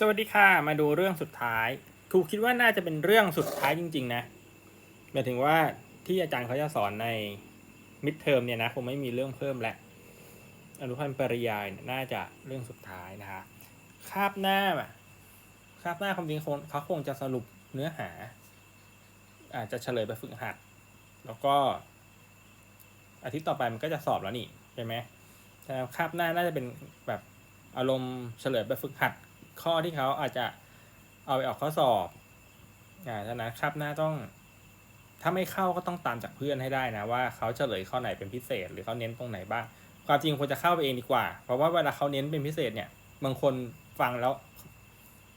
สวัสดีค่ะ มาดูเรื่องสุดท้ายครูคิดว่าน่าจะเป็นเรื่องสุดท้ายจริง ๆ นะหมายถึงว่าที่อาจารย์เขาจะสอนในมิดเทอมเนี่ยนะคงไม่มีเรื่องเพิ่มแล้วอนุพันธ์ปริยายน่าจะเรื่องสุดท้ายนะคะคาบหน้าอะคาบหน้าความจริงคเขาคงจะสรุปเนื้อหา อาจจะเฉลยแบบฝึกหัด แล้วก็อาทิตย์ต่อไปมันก็จะสอบแล้วนี่ใช่ไหมแต่คาบหน้าน่าจะเป็นแบบอารมณ์เฉลยแบบฝึกหัด ข้อที่เขาอาจจะเอาไปออกข้อสอบอ่าฉะนั้นคาบหน้าต้อง ถ้าไม่เข้าก็ต้องตามจากเพื่อนให้ได้นะว่าเขาเฉลยข้อไหนเป็นพิเศษ หรือเขาเน้นตรงไหนบ้างความจริงควรจะเข้าไปเองดีกว่า เพราะว่าเวลาเขาเน้นเป็นพิเศษเนี่ย บางคนฟังแล้ว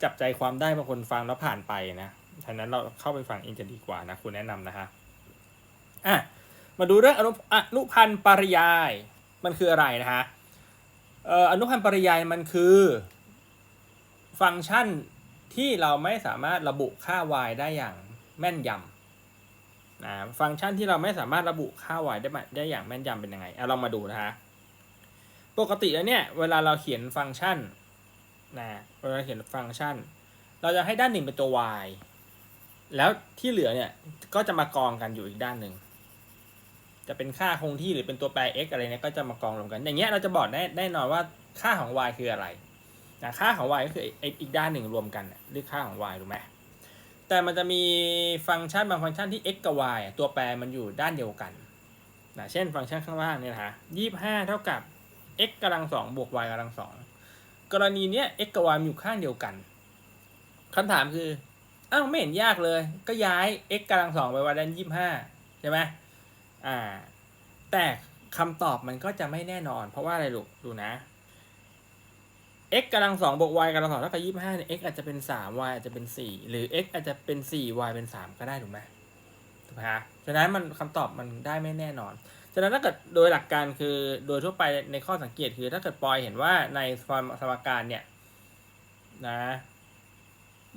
จับใจความได้บางคนฟังแล้วผ่านไปนะฉะนั้นเราเข้าไปฟังเองจะดีกว่านะคุณแนะนำนะคะอะมาดูเรื่องอนุอนุพันธ์ปริยาย มันคืออะไรนะคะเอ่ออนุพันธ์ปริยายมันคือ ฟังก์ชันที่เราไม่สามารถระบุค่า y ได้อย่างแม่นยำนะฟังก์ชันที่เราไม่สามารถระบุค่า y ได้ได้อย่างแม่นยำเป็นยังไงเอาลองมาดูนะคะปกติแล้วเนี่ยเวลาเราเขียนฟังก์ชันนะเวลาเขียนฟังก์ชัน เราจะให้ด้านหนึ่งเป็นตัว y แล้วที่เหลือเนี่ยก็จะมากองกันอยู่อีกด้านหนึ่งจะเป็นค่าคงที่หรือเป็นตัวแปร x อะไรเนี่ยก็จะมากองรวมกัน อย่างเงี้ยเราจะบอกแน่แน่นอนว่าค่าของ y คืออะไร นะค่าของ y ก็คืออีกด้านหนึ่งรวมกันเรียกค่าของ y ถูกไหมแต่มันจะมีฟังก์ชันบางฟังก์ชันที่ x กับ y ตัวแปรมันอยู่ด้านเดียวกันนะเช่นฟังก์ชันข้างล่างเนี่ยนะฮะยี่ห้าเท่ากับ x กำลังสองบวก y กำลังสองกรณีเนี้ย x กับ y มันอยู่ข้างเดียวกันคำถามคืออ้าวไม่เห็นยากเลย ก็ย้าย x กำลังสองไปไว้ด้านยี่ห้าใช่ไหมอ่า แต่คำตอบมันก็จะไม่แน่นอน เพราะว่าอะไรลูกดูนะ x กำลังสองบวก y กำลังสองเท่ากับยี่ห้าเนี่ย x อาจจะเป็นสาม y อาจจะเป็นสี่หรือ x อาจจะเป็นสี่ y เป็นสามก็ได้ถูกไหมถูกไหมฮะฉะนั้นมันคำตอบมันได้ไม่แน่นอน ฉะนั้นถ้าเกิดโดยหลักการคือโดยทั่วไปในข้อสังเกตคือถ้าเกิดปอยเห็นว่าในฟอร์มสมการเนี่ยนะ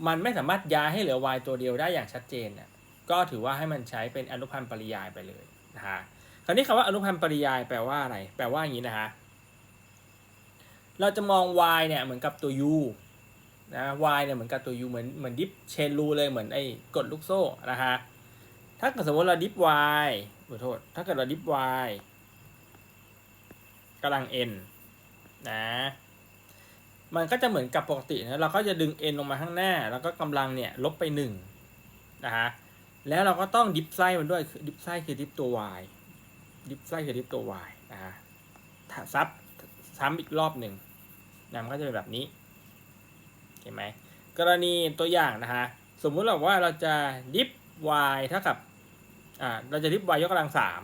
มันไม่สามารถย้ายให้เหลือ y ตัวเดียวได้อย่างชัดเจนเนี่ยก็ถือว่าให้มันใช้เป็นอนุพันธ์ปริยายไปเลยนะฮะคราวนี้คำว่าอนุพันธ์ปริยายแปลว่าอะไร แปลว่าอย่างนี้นะฮะ เราจะมอง y เนี่ยเหมือนกับตัว u นะ y เนี่ยเหมือนกับตัว u เหมือนเหมือนดิฟเชนรูเลยเหมือนไอ้กดลูกโซ่นะฮะถ้าเกิดสมมติเราดิฟ y ขอโทษ ถ้าเกิดเราดิฟ y กำลัง n นะ มันก็จะเหมือนกับปกตินะเราก็จะดึง n ลงมาข้างหน้า แล้วก็กำลังเนี่ยลบไป1นะฮะแล้วเราก็ต้องดิฟไส้มันด้วยคือดิฟไส้คือดิฟตัว y ดิฟไส้คือดิฟตัว y นะฮะซับ ซ้ำอีกรอบหนึ่งนะมันก็จะเป็นแบบนี้เห็นไหมกรณีตัวอย่างนะฮะสมมุติเราว่าเราจะดิฟ y เท่ากับอ่าเราจะดิฟ y ยกกำลังสาม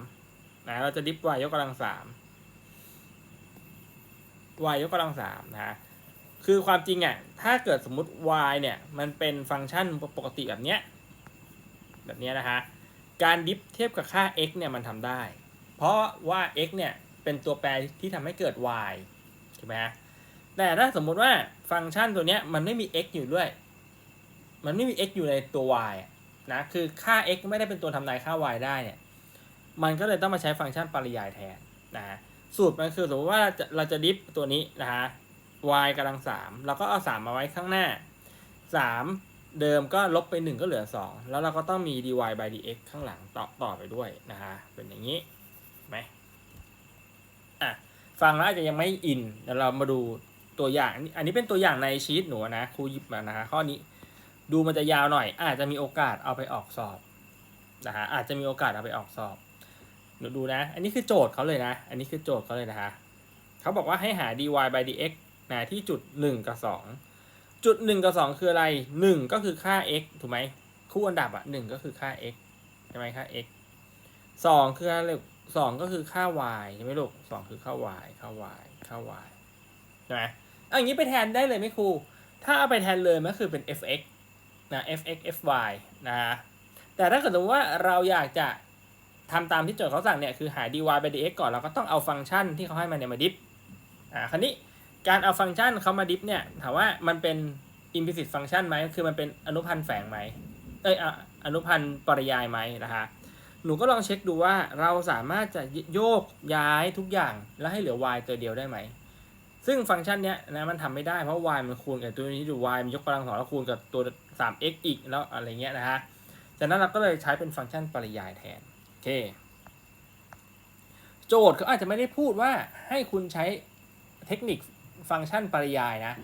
นะเราจะดิฟ y ยกกำลังสาม y ยกกำลังสามนะฮะคือความจริงอะถ้าเกิดสมมุติ y เนี่ยมันเป็นฟังก์ชันปกติแบบเนี้ยแบบนี้นะฮะการดิฟเทียบกับค่า x เนี่ยมันทำได้ เพราะว่า x เนี่ย เป็นตัวแปรที่ทำให้เกิด y ถูกไหมฮะแต่ถ้าสมมุติว่าฟังก์ชันตัวเนี้ยมันไม่มี x อยู่ด้วย มันไม่มี x อยู่ในตัว y นะคือค่า x ไม่ได้เป็นตัวทำนายค่า y ได้เนี่ยมันก็เลยต้องมาใช้ฟังก์ชันปริยายแทนนะฮะสูตรมันคือสมมติว่าเราจะเราจะดิฟตัวนี้นะฮะ y กำลังสามเราก็เอาสามมาไว้ข้างหน้าสามเดิมก็ลบไป1ก็เหลือ2แล้วเราก็ต้องมี dy by dx ข้างหลังต่อต่อไปด้วยนะฮะเป็นอย่างนี้ไหม ฟังแล้วอาจจะยังไม่อินเดี๋ยวเรามาดูตัวอย่าง อันนี้เป็นตัวอย่างในชีตหนูนะครูหยิบมานะฮะข้อนี้ดูมันจะยาวหน่อย อาจจะมีโอกาสเอาไปออกสอบนะฮะอาจจะมีโอกาสเอาไปออกสอบหนูดูนะ อันนี้คือโจทย์เขาเลยนะ อันนี้คือโจทย์เขาเลยนะฮะเขาบอกว่าให้หา dy by dx นะที่จุด 1 กับ 2 จุดหนึ่งกับสองคืออะไรหนึ่งก็คือค่า x ถูกไหมคู่อันดับอะหนึ่งก็คือค่า x ใช่ไหมค่า x สองคืออะไร สองก็คือค่า y ใช่ไหมลูกสองคือค่า y ค่า y ค่า y ใช่ไหมอันนี้ไปแทนได้เลยไหมครู ถ้าเอาไปแทนเลยมันคือเป็น fx นะ fx fy นะฮะแต่ถ้าเกิดสมมติว่าเราอยากจะทำตามที่โจทย์เขาสั่งเนี่ยคือหา dy by dx ก่อนเราก็ต้องเอาฟังก์ชันที่เขาให้มาเนี่ยมาดิฟอ่าคราวนี้การเอาฟังก์ชันเขามาดิฟเนี่ยถามว่ามันเป็น implicit function ไหมคือมันเป็นอนุพันธ์แฝงไหมเอ้ยออนุพันธ์ปริยายไหมนะคะ หนูก็ลองเช็คดูว่าเราสามารถจะโยกย้ายทุกอย่างแล้วให้เหลือ y ตัวเดียวได้ไหม ซึ่งฟังก์ชันเนี้ยนะมันทำไม่ได้เพราะ y มันคูณกับตัวนี้ดู y มันยกกำลังสองแล้วคูณกับตัว 3x อีกแล้วอะไรเงี้ยนะฮะจากนั้นเราก็เลยใช้เป็นฟังก์ชันปริยายแทนโอเค โจทย์เขาอาจจะไม่ได้พูดว่าให้คุณใช้เทคนิคฟังก์ชันปริยายนะ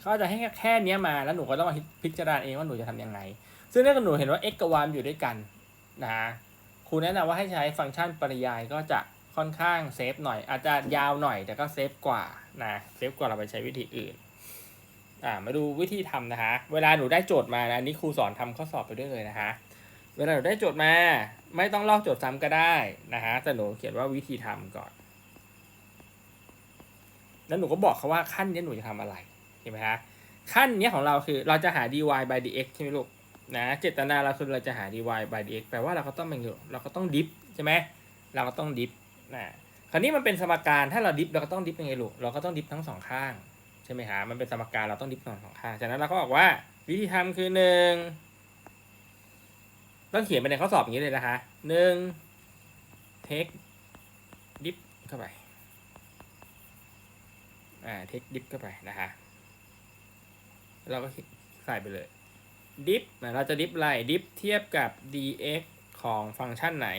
เขาอาจจะให้แค่แค่เนี้ยมาแล้วหนูก็ต้องมาพิจารณาเองว่าหนูจะทำยังไง ซึ่งถ้าหนูเห็นว่า x กับ y อยู่ด้วยกันนะ ครูแนะนำว่าให้ใช้ฟังก์ชันปริยายก็จะค่อนข้างเซฟหน่อย อาจจะยาวหน่อยแต่ก็เซฟกว่านะเซฟกว่าเราไปใช้วิธีอื่นอ่ามาดูวิธีทำนะคะ เวลาหนูได้โจทย์มานะอันนี้ครูสอนทำข้อสอบไปด้วยเลยนะคะเวลาหนูได้โจทย์มา ไม่ต้องลอกโจทย์ซ้ำก็ได้นะฮะแต่หนูเขียนว่าวิธีทำก่อน แล้วหนูก็บอกเขาว่าขั้นนี้หนูจะทำอะไรเห็นไหมคะขั้นเนี้ยของเราคือเราจะหา dy by dx ใช่ไหมลูก นะเจตนาเราคือเราจะหา dy by dx แปลว่าเราก็ต้องเป็นเราก็ต้องดิฟใช่ไหมเราก็ต้องดิฟนะคราวนี้มันเป็นสมการถ้าเราดิฟเราก็ต้องดิฟยังไงลูกเราก็ต้องดิฟทั้งสองข้างใช่ไหมฮะมันเป็นสมการเราต้องดิฟทั้งสองข้างจากนั้นเราก็บอกว่าวิธีทำคือหนึ่งต้องเขียนไปในข้อสอบอย่างนี้เลยนะคะหนึ่งเทคดิฟเข้าไปอ่าเทคดิฟเข้าไปนะคะเราก็ใส่ไปเลย ดิฟเราจะดิฟอะไรดิฟเทียบกับ dx ของฟังก์ชันไหน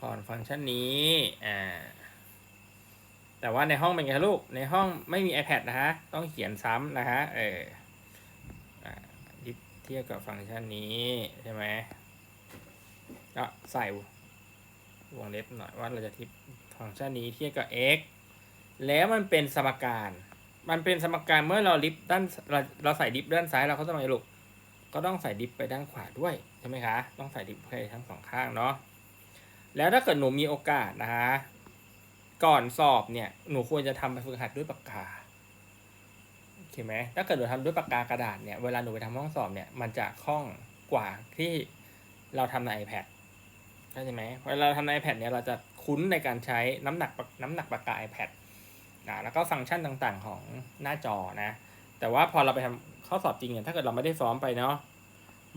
ของฟังก์ชันนี้อ่าแต่ว่าในห้องเป็นไงลูก ในห้องไม่มี iPad นะฮะ ต้องเขียนซ้ำนะฮะ เออดิฟเทียบกับฟังก์ชันนี้ใช่ไหมก็ใส่วงเล็บหน่อยว่าเราจะทิปฟังก์ชันนี้เทียบกับ x แล้วมันเป็นสมการ มันเป็นสมการเมื่อเราลิฟด้านเราเราใส่ดิฟด้านซ้ายเราก็ต้องไงลูก ก็ต้องใส่ดิฟไปด้านขวาด้วยใช่ไหมคะ ต้องใส่ดิฟไปทั้งสองข้างเนาะ แล้วถ้าเกิดหนูมีโอกาสนะคะ ก่อนสอบเนี่ย หนูควรจะทำไปฝึกหัดด้วยปากกาโอเคไหมถ้าเกิดหนูทำด้วยปากกากระดาษเนี่ย เวลาหนูไปทำห้องสอบเนี่ย มันจะคล่องกว่าที่เราทำใน iPad เข้าใจไหมเวลาเราทำใน iPad เนี่ย เราจะคุ้นในการใช้น้ำหนักน้ำหนักปากกา iPad นะแล้วก็ฟังก์ชันต่างๆของหน้าจอนะ แต่ว่าพอเราไปทำ ข้อสอบจริงเนี่ยถ้าเกิดเราไม่ได้ซ้อมไปเนาะ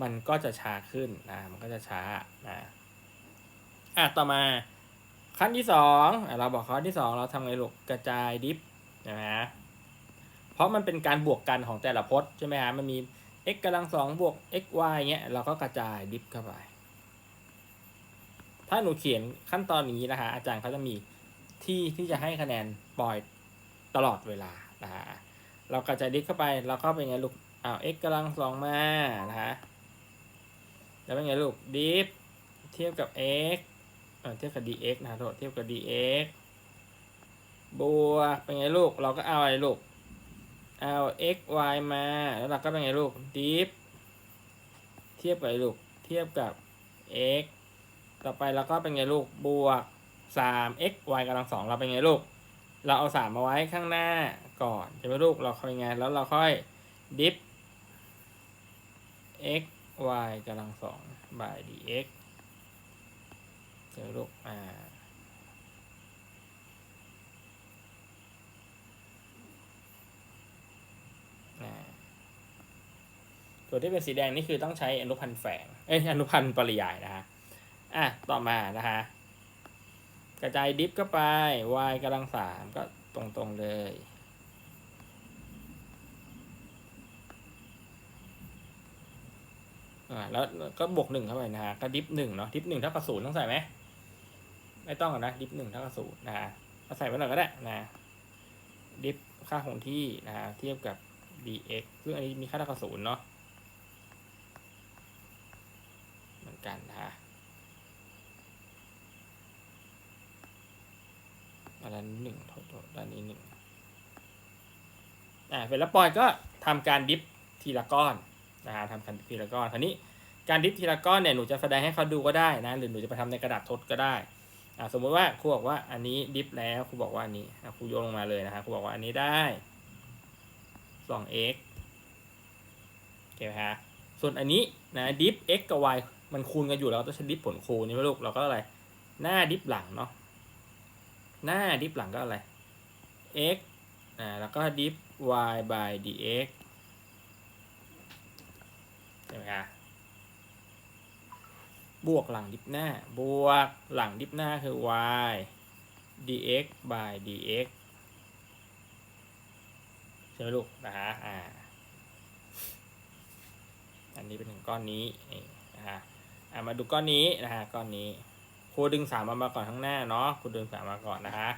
มันก็จะช้าขึ้นนะมันก็จะช้านะอะต่อมาขั้นที่สองอเราบอกขั้นที่สองเราทำไงลูกกระจายดิฟนะฮะเพราะมันเป็นการบวกกันของแต่ละพจน์ใช่ไหมฮะมันมี x กำลังสองบวก x y เงี้ยเราก็กระจายดิฟเข้าไป ถ้าหนูเขียนขั้นตอนนี้นะฮะอาจารย์เขาจะมีที่ที่จะให้คะแนนปล่อยตลอดเวลานะฮะ เรากระจายดิฟเข้าไปเราก็เป็นไงลูกอ้าว x กำลังสองมานะฮะแล้วเป็นไงลูกดิฟเทียบกับ x เเทียบกับ dx นะโทษเทียบกับ dx บวกเป็นไงลูก เราก็เอาอะไรลูก เอา x y มา แล้วเราก็เป็นไงลูกดิฟเทียบกับอะไรลูก เทียบกับ x ต่อไปเราก็เป็นไงลูก บวกสาม x y กำลังสองเราเป็นไงลูก เราเอาสามมาไว้ข้างหน้า ก่อนใช่ไหมลูกเราค่อยไงแล้วเราค่อยดิฟ x y กำลังสอง by dx ใช่ไหมลูกอ่าอ่าตัวที่เป็นสีแดงนี่คือต้องใช้อนุพันธ์แฝง เอ้ยอนุพันธ์ปริยายนะฮะ อะ ต่อมานะฮะ กระจายดิฟก็ไป y กำลังสามก็ตรงๆเลย อ่าแล้วก็บวกหนึ่งเข้าไปนะฮะก็ดิฟหนึ่งเนาะดิฟหนึ่งเท่ากับศูนย์ต้องใส่ไหมไม่ต้องนะดิฟหนึ่งเท่ากับศูนย์นะฮะก็ใส่ไว้หน่อยก็ได้นะดิฟค่าคงที่นะฮะเทียบกับ dx ซึ่งอันนี้มีค่าเท่ากับศูนย์เนาะเหมือนกันนะฮะอันนั้นหนึ่งโทษโทษด้านนี้หนึ่งอ่าเสร็จแล้วปอยก็ทำการดิฟทีละก้อน นะฮะทำการดิฟทีละก้อนทีนี้การดิฟทีละก้อนเนี่ยหนูจะแสดงให้เขาดูก็ได้นะหรือหนูจะไปทำในกระดาษทดก็ได้อ่าสมมติว่าครูบอกว่าอันนี้ดิฟแล้วครูบอกว่าอันนี้ครูโยนลงมาเลยนะฮะครูบอกว่าอันนี้ได้สอง x โอเคไหมฮะส่วนอันนี้นะดิฟ x กับ y มันคูณกันอยู่แล้วต้องใช้ดิฟผลคูณนี่ไหมลูกเราก็อะไร หน้าดิฟหลังเนาะหน้าดิฟหลังก็อะไร x อ่าแล้วก็ดิฟ y by dx ใช่ไหมคะบวกหลังดิฟหน้า บวกหลังดิฟหน้าคือ y dx by dx ช่ไหมลูกนะฮะอ่าอันนี้เป็นหนึ่งก้อนนี้นี่นะฮะอ่ามาดูก้อนนี้นะฮะก้อนนี้ครูดึงสามมามาก่อนข้างหน้าเนาะครูดึงสามมาก่อนนะฮะ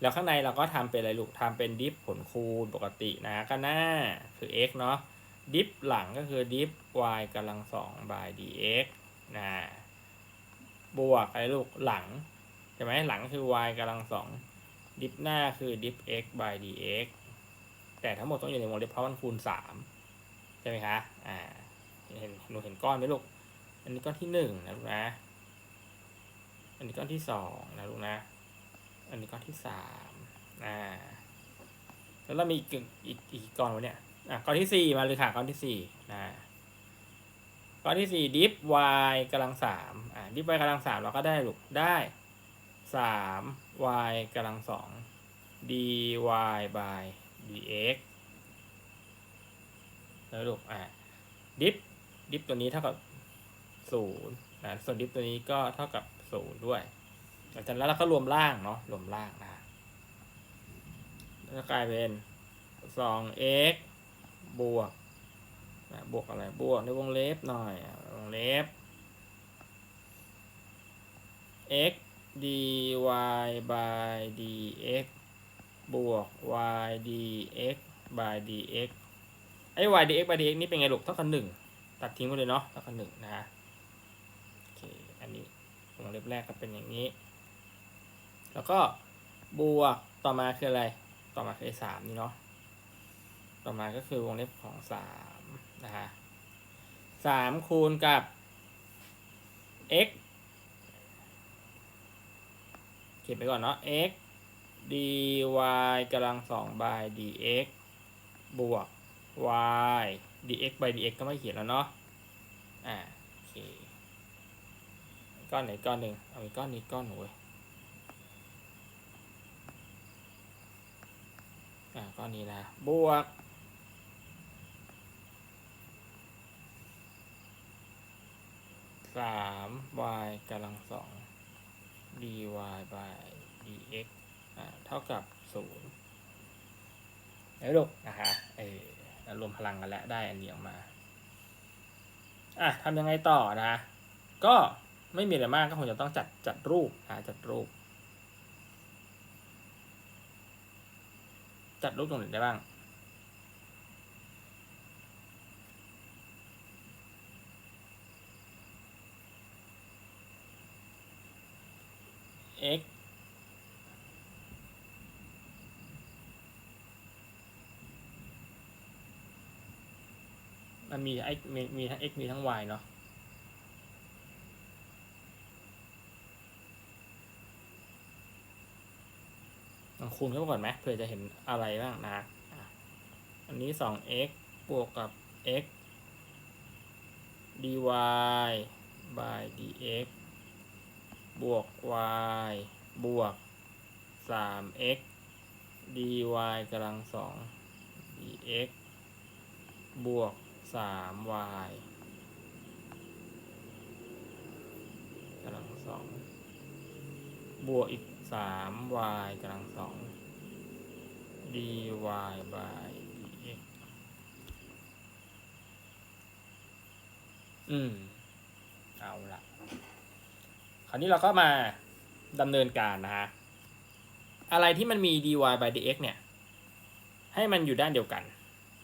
แล้วข้างในเราก็ทำเป็นอะไรลูกทำเป็นดิฟผลคูณปกตินะฮะก็หน้าคือ x เนาะ ดิฟหลังก็คือดิฟ y กำลังสอง by dx นะบวกอะไรลูกหลังใช่ไหมหลังคือ y กำลังสองดิฟหน้าคือดิฟ x by dx แต่ทั้งหมดต้องอยู่ในวงเล็บเพราะมันคูณสามใช่ไหมคะอ่าเห็นหนูเห็นก้อนไหมลูก อันนี้ก้อนที่หนึ่งนะลูกนะ อันนี้ก้อนที่สองนะลูกนะ อันนี้ก้อนที่สามอ่า แล้วเรามีอีกอีกอีกก้อนวะเนี่ย อะก้อนที่สี่มาเลยค่ะก้อนที่สี่นะก้อนที่สี่ดิฟ y กำลังสามอ่าดิฟ y กำลังสามเราก็ได้ลูกได้สาม y กำลังสอง dy by dx แล้วลูกอ่าดิฟดิฟตัวนี้เท่ากับศูนย์นะส่วนดิฟตัวนี้ก็เท่ากับศูนย์ด้วยหลังจากนั้นเราก็รวมล่างเนาะรวมล่างนะแล้วก็กลายเป็นสอง x บวกนะบวกอะไรบวกในวงเล็บหน่อยวงเล็บ x dy by dx บวก y dx by dx ไอ้ y dx by dx นี่เป็นไงลูกเท่ากับหนึ่งตัดทิ้งไปเลยเนาะเท่ากับหนึ่งนะฮะโอเคอันนี้วงเล็บแรกก็เป็นอย่างนี้ แล้วก็บวกต่อมาคืออะไร ต่อมาคือสามนี่เนาะ ต่อมาก็คือวงเล็บของสามนะฮะสามคูณกับ x เขียนไปก่อนเนาะ x dy กำลังสอง by dx บวก y dx by dx ก็ไม่เขียนแล้วเนาะ อ่า โอเค ก้อนไหนก้อนหนึ่งเอาอีกก้อนนี้ก้อนหนูเว้ยอ่า ก้อนนี้นะ บวก สาม y กำลังสอง dy by dx อ่าเท่ากับศูนย์แล้วลูกนะคะเออรวมพลังกันแล้วได้อันนี้ออกมา อะทำยังไงต่อนะ ก็ไม่มีอะไรมากก็คงจะต้องจัดจัดรูปนะจัดรูป จัดรูปตรงไหนได้บ้าง x มันมีไอมีมีทั้ง x มีทั้ง y เนาะลองคูณเข้าไปก่อนไหมเพื่อจะเห็นอะไรบ้างนะ อันนี้ 2x บวกกับ x dy by dx บวก y บวก 3x dy กำลังสอง dx บวก 3y กำลังสอง บวกอีก 3y กำลังสอง dy by dx อืม เอาละาวนี้เราก็มาดำเนินการนะฮะ อะไรที่มันมี dy by dx เนี่ย ให้มันอยู่ด้านเดียวกัน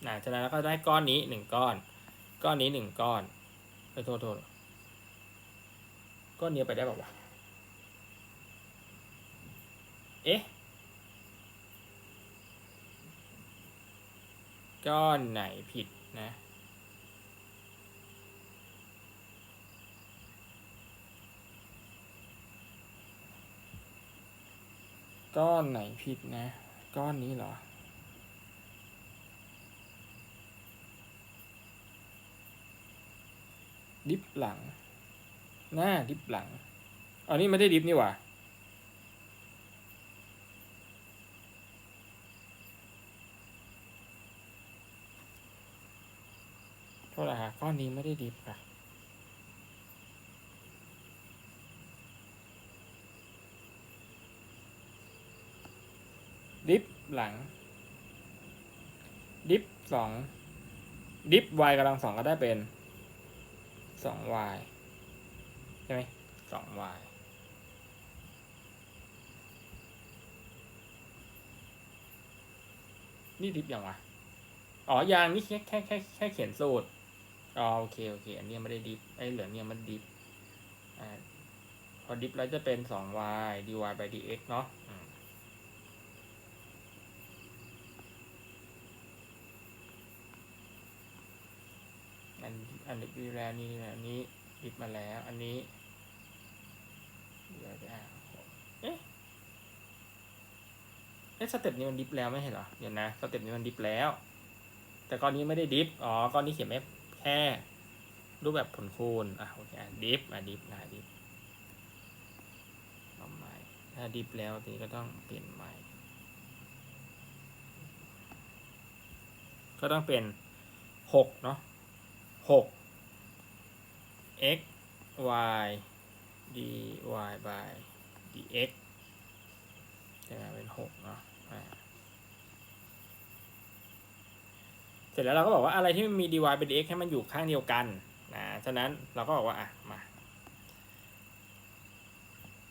นะฉะนั้นเราก็ได้ก้อนนี้หนึ่งก้อน ก้อนนี้หนึ่งก้อนไปโทษโทษก้อนนี้ไปได้ป่าวะเอ๊ะ ก้อนไหนผิดนะ ก้อนไหนผิดนะ ก้อนนี้เหรอ ดิฟหลัง หน้าดิฟหลังอันนี้ไม่ได้ดิฟนี่หว่าโทษนะฮะก้อนนี้ไม่ได้ดิฟค่ะ ดิฟหลัง ดิฟสองดิฟ y กำลังสองก็ได้เป็นสอง y ใช่ไหมสอง y นี่ดิฟยังวะอ๋อยางนี่แค่แค่แค่แค่เขียนสูตรอ๋อโอเคโอเค อันนี้ยไม่ได้ดิฟไอ้เหลืองเนี่ยมันดิฟอ่าพอดิฟแล้วจะเป็นสอง y dy by dx เนาะ อันนดิฟดีแล้วนี่อันนี้ดิฟมาแล้ว อันนี้เดี๋ยวจะอ่านเอ๊ะเอ๊ะสเต็ปนี้มันดิฟแล้วไม่ใช่เหรอเดี๋ยวนะสเต็ปนี้มันดิฟแล้ว แต่ก้อนนี้ไม่ได้ดิฟอ๋อก้อนนี้เขียนไม่แค่รูปแบบผลคูณอะโอเคอะดิฟอะดิฟนะดิฟเอาใหม่ถ้าดิฟแล้วทีนี้ก็ต้องเปลี่ยนใหม่ ก็ต้องเป็นหกเนาะ หก x y d y by dx ใช่ไหมเป็นหกเนาะเสร็จแล้วเราก็บอกว่าอะไรที่มันมี dy เป็น dx ให้มันอยู่ข้างเดียวกันนะฉะนั้นเราก็บอกว่าอะมา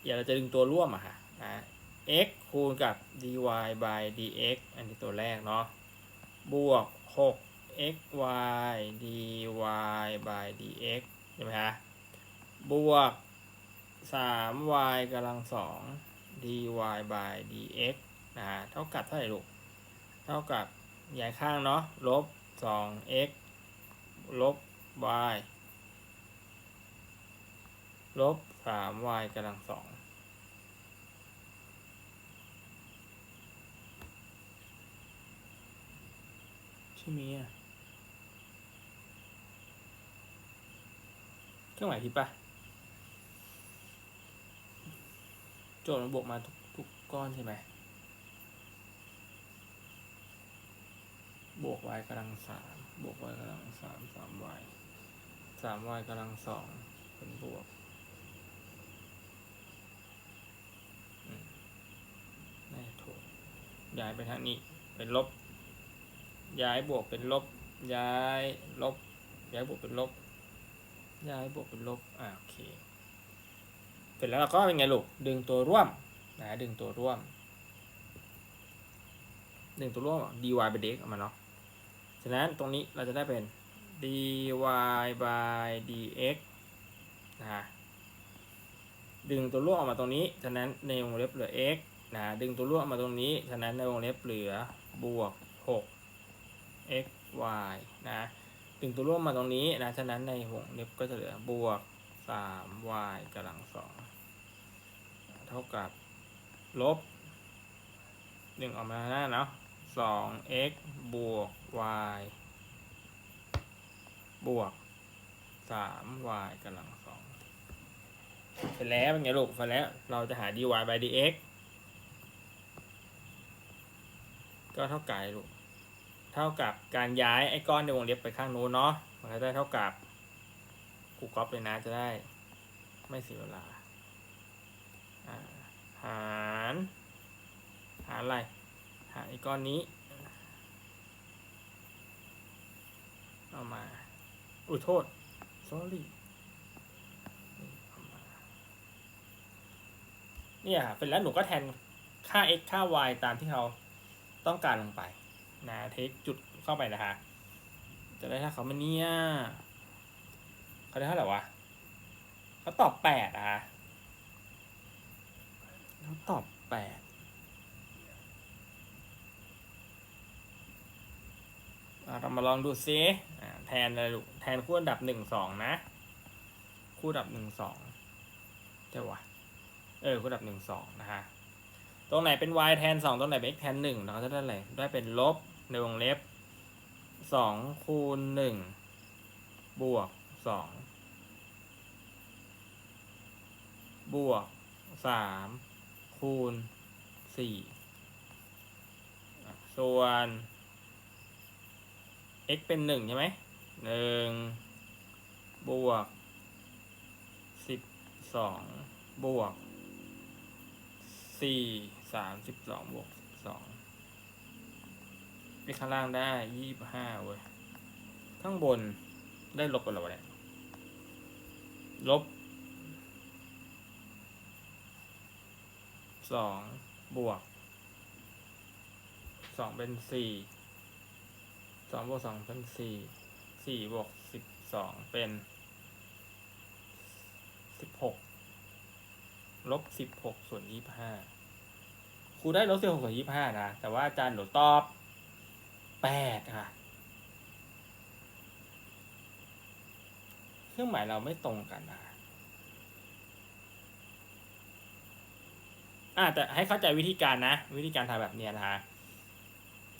เดี๋ยวเราจะดึงตัวร่วมอะค่ะนะ x คูณกับ dy by dx อันนี้ตัวแรกเนาะบวก 6 x y dy by dx ใช่ไหมฮะ บวก 3y กำลังสอง dy by dx นะฮะ เท่ากับเท่าไหร่ลูก เท่ากับย้ายข้างเนาะ ลบ 2x ลบ y ลบ 3y กำลังสองใช่ไหมอะเค รื่องหมายผิดปะโจทย์มันบวกมาทุกทุกก้อนใช่ไหมบวก y กำลังสามบวก y กำลังสามสาม y สาม y กำลังสองเป็นบวกอืมน่ถูกย้ายไปทางนี้เป็นลบ ย้ายบวกเป็นลบ ย้ายลบ ย้ายบวกเป็นลบ ย้ายบวกเป็นลบอ่าโอเค เสร็จแล้วเราก็เป็นไงลูก ดึงตัวร่วมนะดึงตัวร่วม ดึงตัวร่วม dy ไป dx ออกมาเนาะ ฉะนั้นตรงนี้เราจะได้เป็น dy by dx นะฮะดึงตัวร่วมออกมาตรงนี้ ฉะนั้นในวงเล็บเหลือ x นะดึงตัวร่วมออกมาตรงนี้ ฉะนั้นในวงเล็บเหลือบวก 6 x y นะ ดึงตัวร่วมมาตรงนี้นะ ฉะนั้นในวงเล็บก็จะเหลือบวก 3y กำลังสองเท่ากับลบหนึ่งออกมาหน้าเนาะสอง x บวก y บวก 3y กำลังสองเสร็จแล้วเป็นไงลูกเสร็จแล้วเราจะหา dy by dx ก็เท่ากับลูก เท่ากับการย้ายไอ้ก้อนในวงเล็บไปข้างนู้นเนาะมันก็ได้เท่ากับกูก๊อปเลยนะจะได้ไม่เสียเวลาหารหาอะไร หาไอ้ก้อนนี้ เอามา อุ้ยโทษ sorry นี่เนี่ยค่ะเป็นแล้วหนูก็แทนค่า x ค่า y ตามที่เขาต้องการลงไป นะเทคจุดเข้าไปนะคะ จะได้ถ้าเขามาเนี่ยเขาได้เท่าไหร่วะเขาตอบแปดอะเขาตอบแปดเรามาลองดูซิแทนเลยลูกแทนคู่อันดับหนึ่งสองนะ คู่อันดับหนึ่งสองใช่วะเออ คู่อันดับหนึ่งสองนะฮะตรงไหนเป็น y แทนสองตรงไหนเป็น x แทนหนึ่งเราก็จะได้อะไรได้เป็นลบ ในวงเล็บสองคูณหนึ่งบวกสองบวกสามคูณสี่อะส่วน x เป็นหนึ่งใช่ไหมหนึ่งบวกสิบสองบวกสี่สามสิบสองบวก ไอ้ข้างล่างได้ยี่สิบห้าเว้ย ข้างบนได้ลบกันหรอวะเนี่ยลบสองบวกสองเป็นสี่สองบวกสองเป็นสี่สี่บวกสิบสองเป็นสิบหกลบสิบหกส่วนยี่ห้าครูได้ลบสิบหกส่วนยี่ห้านะ แต่ว่าอาจารย์หนูตอบ แปดค่ะ เครื่องหมายเราไม่ตรงกันนะอ่าแต่ให้เข้าใจวิธีการนะ วิธีการทำแบบเนี้ยนะคะ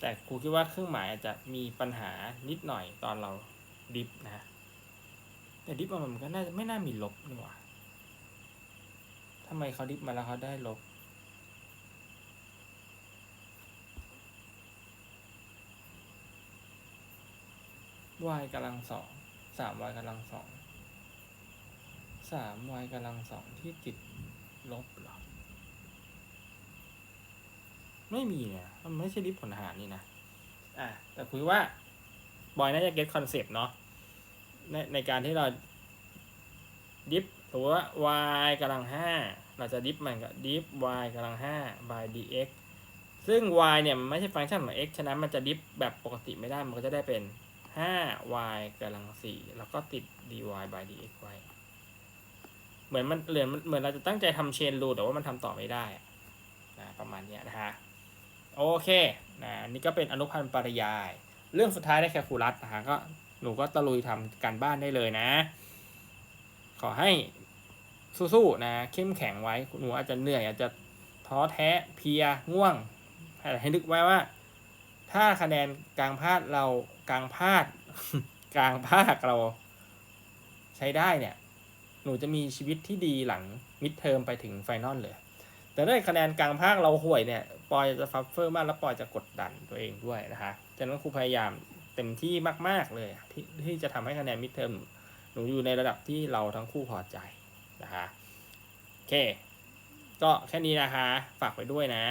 แต่ครูคิดว่าเครื่องหมายอาจจะมีปัญหานิดหน่อยตอนเราดิฟนะแต่ดิฟมามันก็น่าจะไม่น่ามีลบนี่หว่าทำไมเขาดิฟมาแล้วเขาได้ลบ y กำลังสองสาม y กำลังสองสาม y กำลังสองที่ติดลบหรอ ไม่มีเนี่ยมันไม่ใช่ดิฟผลหารนี่นะ อะ แต่คุยว่า บอยน่าจะเก็ตคอนเซปต์เนาะในในการที่เราดิฟสมมติว่า y กำลังห้าเราจะดิฟมันกับดิฟ y กำลังห้า by dx ซึ่ง y เนี่ยมันไม่ใช่ฟังก์ชันของ x ฉะนั้นมันจะดิฟแบบปกติไม่ได้ มันก็จะได้เป็น 5y กำลังสี่แล้วก็ติด dy by dx ไว้เหมือนมันเหมือนเหมือนเราจะตั้งใจทำเชนรูแต่ว่ามันทำต่อไม่ได้นะประมาณนี้นะฮะโอเคนะนี่ก็เป็นอนุพันธ์ปริยาย เรื่องสุดท้ายได้แคลคูลัสนะฮะก็หนูก็ตะลุยทำการบ้านได้เลยนะ ขอให้สู้ๆนะเข้มแข็งไว้หนูอาจจะเหนื่อยอาจจะท้อแท้เพียง่วงแต่ให้นึกไว้ว่า ถ้าคะแนนกลางภาคเรา กลางภาคกลางภาคเราใช้ได้เนี่ย หนูจะมีชีวิตที่ดีหลังมิดเทอมไปถึงไฟนอลเลย แต่ถ้าคะแนนกลางภาคเราห่วยเนี่ย ปอยจะฟัฟเฟอร์มากแล้วปอยจะกดดันตัวเองด้วยนะคะฉะนั้นครูพยายามเต็มที่มาก ๆเลยที่ที่จะทำให้คะแนนมิดเทอมหนูอยู่ในระดับที่เราทั้งคู่พอใจนะคะโอเค ก็แค่นี้นะคะ ฝากไปด้วยนะ